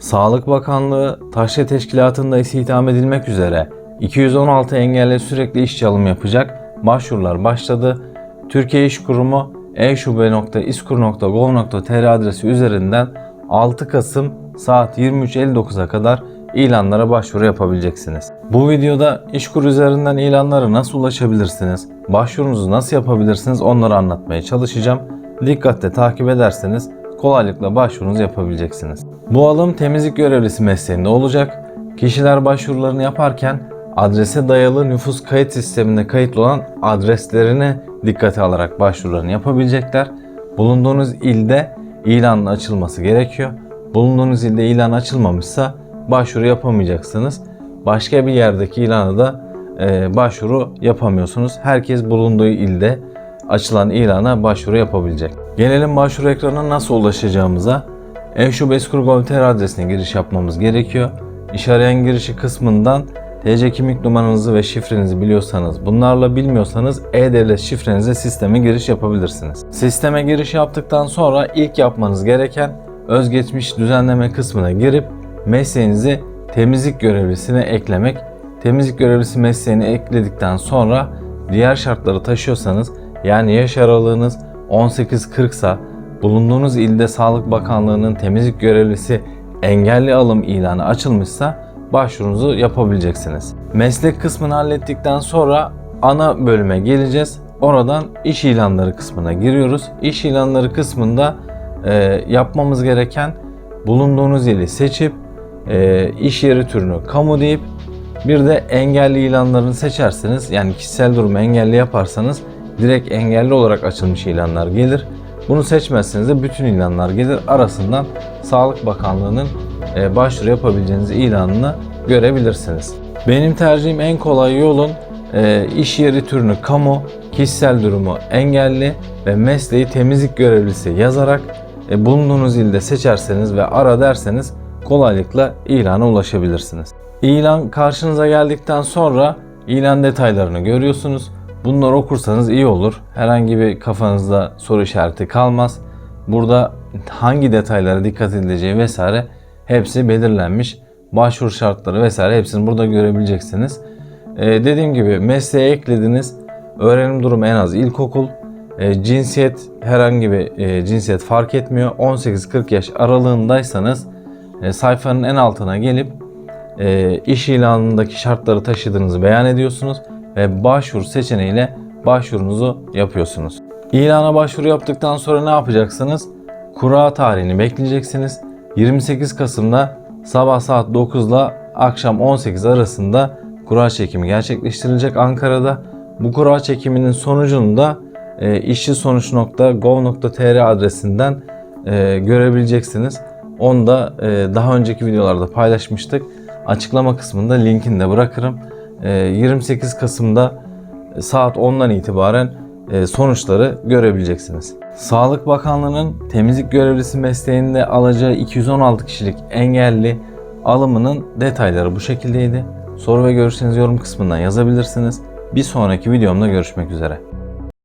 Sağlık Bakanlığı Taşra Teşkilatı'nda istihdam edilmek üzere 216 engelle sürekli işçi alım yapacak. Başvurular başladı. Türkiye İş Kurumu e-şube.iskur.gov.tr adresi üzerinden 6 Kasım saat 23.59'a kadar ilanlara başvuru yapabileceksiniz. Bu videoda İşkur üzerinden ilanlara nasıl ulaşabilirsiniz, başvurunuzu nasıl yapabilirsiniz onları anlatmaya çalışacağım. Dikkatle takip ederseniz kolaylıkla başvurunuzu yapabileceksiniz. Bu alım temizlik görevlisi mesleğinde olacak. Kişiler başvurularını yaparken adrese dayalı nüfus kayıt sisteminde kayıtlı olan adreslerini dikkate alarak başvurularını yapabilecekler. Bulunduğunuz ilde ilanın açılması gerekiyor. Bulunduğunuz ilde ilan açılmamışsa başvuru yapamayacaksınız. Başka bir yerdeki ilana da e, başvuru yapamıyorsunuz. Herkes bulunduğu ilde açılan ilana başvuru yapabilecek. Gelelim başvuru ekranına nasıl ulaşacağımıza. eşubeskur.gov.tr adresine giriş yapmamız gerekiyor. İş arayan girişi kısmından TC kimlik numaranızı ve şifrenizi biliyorsanız, bunlarla bilmiyorsanız e-devlet şifrenize sisteme giriş yapabilirsiniz. Sisteme giriş yaptıktan sonra ilk yapmanız gereken özgeçmiş düzenleme kısmına girip mesleğinizi temizlik görevlisine eklemek. Temizlik görevlisi mesleğini ekledikten sonra diğer şartları taşıyorsanız yani yaş aralığınız 18-40 sa bulunduğunuz ilde Sağlık Bakanlığı'nın temizlik görevlisi engelli alım ilanı açılmışsa başvurunuzu yapabileceksiniz. Meslek kısmını hallettikten sonra ana bölüme geleceğiz. Oradan iş ilanları kısmına giriyoruz. İş ilanları kısmında e, yapmamız gereken bulunduğunuz ili seçip e, iş yeri türünü kamu deyip bir de engelli ilanlarını seçerseniz yani kişisel durumu engelli yaparsanız direkt engelli olarak açılmış ilanlar gelir. Bunu seçmezseniz de bütün ilanlar gelir. Arasından Sağlık Bakanlığı'nın e, başvuru yapabileceğiniz ilanını görebilirsiniz. Benim tercihim en kolay yolun e, iş yeri türünü kamu, kişisel durumu engelli ve mesleği temizlik görevlisi yazarak e, bulunduğunuz ilde seçerseniz ve ara derseniz kolaylıkla ilana ulaşabilirsiniz. İlan karşınıza geldikten sonra ilan detaylarını görüyorsunuz. Bunları okursanız iyi olur. Herhangi bir kafanızda soru işareti kalmaz. Burada hangi detaylara dikkat edileceği vesaire hepsi belirlenmiş. Başvuru şartları vesaire hepsini burada görebileceksiniz. Ee, dediğim gibi mesleğe eklediniz. Öğrenim durumu en az ilkokul. Ee, cinsiyet herhangi bir e, cinsiyet fark etmiyor. 18-40 yaş aralığındaysanız e, sayfanın en altına gelip e, iş ilanındaki şartları taşıdığınızı beyan ediyorsunuz ve başvuru seçeneğiyle başvurunuzu yapıyorsunuz. İlana başvuru yaptıktan sonra ne yapacaksınız? Kura tarihini bekleyeceksiniz. 28 Kasım'da sabah saat 9 ile akşam 18 arasında kura çekimi gerçekleştirilecek Ankara'da. Bu kura çekiminin sonucunu da e, işçisonuç.gov.tr adresinden e, görebileceksiniz. Onu da e, daha önceki videolarda paylaşmıştık. Açıklama kısmında linkini de bırakırım. E, 28 Kasım'da saat 10'dan itibaren e, sonuçları görebileceksiniz. Sağlık Bakanlığı'nın temizlik görevlisi mesleğinde alacağı 216 kişilik engelli alımının detayları bu şekildeydi. Soru ve görüşlerinizi yorum kısmından yazabilirsiniz. Bir sonraki videomda görüşmek üzere.